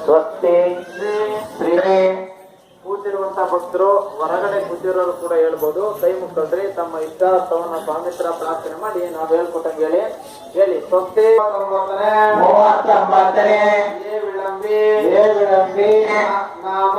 ಸ್ವಸ್ತಿ ಶ್ರೀ ಕೂತಿರುವಂತ ಭಕ್ತರು ಹೊರಗಡೆ ಕೂತಿರೋರು ಕೂಡ ಹೇಳ್ಬೋದು ಕೈ ಮುಕ್ಕಳ್ರಿ ತಮ್ಮ ಇಷ್ಟಾರ್ಥವನ್ನ ಸ್ವಾಮಿತ್ರ ಪ್ರಾರ್ಥನೆ ಮಾಡಿ ನಾವ್ ಹೇಳ್ಕೊಟ್ಟಂಗೆ ಹೇಳಿ ಹೇಳಿ ಸ್ವಸ್ತಿ ಮೂವತ್ತೊಂಬತ್ತನೇ ವಿಳಂಬಿ ವಿಳಂಬಿ, ನಾಮ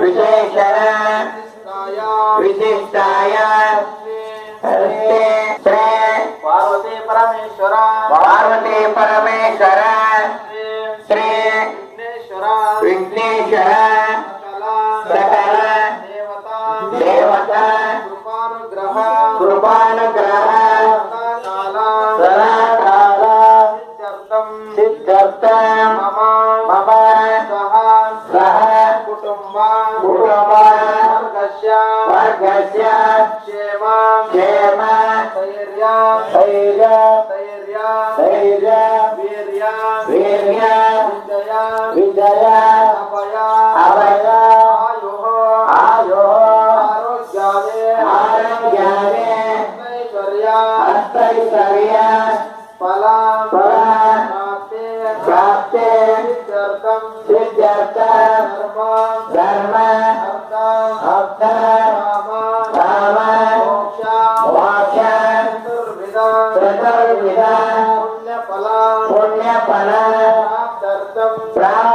విశేషణ విశిష్టాయ పార్వతీ పరమేశ్వర పార్వతీ పరమేశ్వర वर्गस्य क्षेमा क्षेम धैर्य धैर्य धैर्य धैर्य वीर्य वीर्य विजय विजय अभय अभय आयुः आयुः आरोग्याने आरोग्याने अस्तैश्वर्य अस्तैश्वर्य पुण्यफल। प्राप्त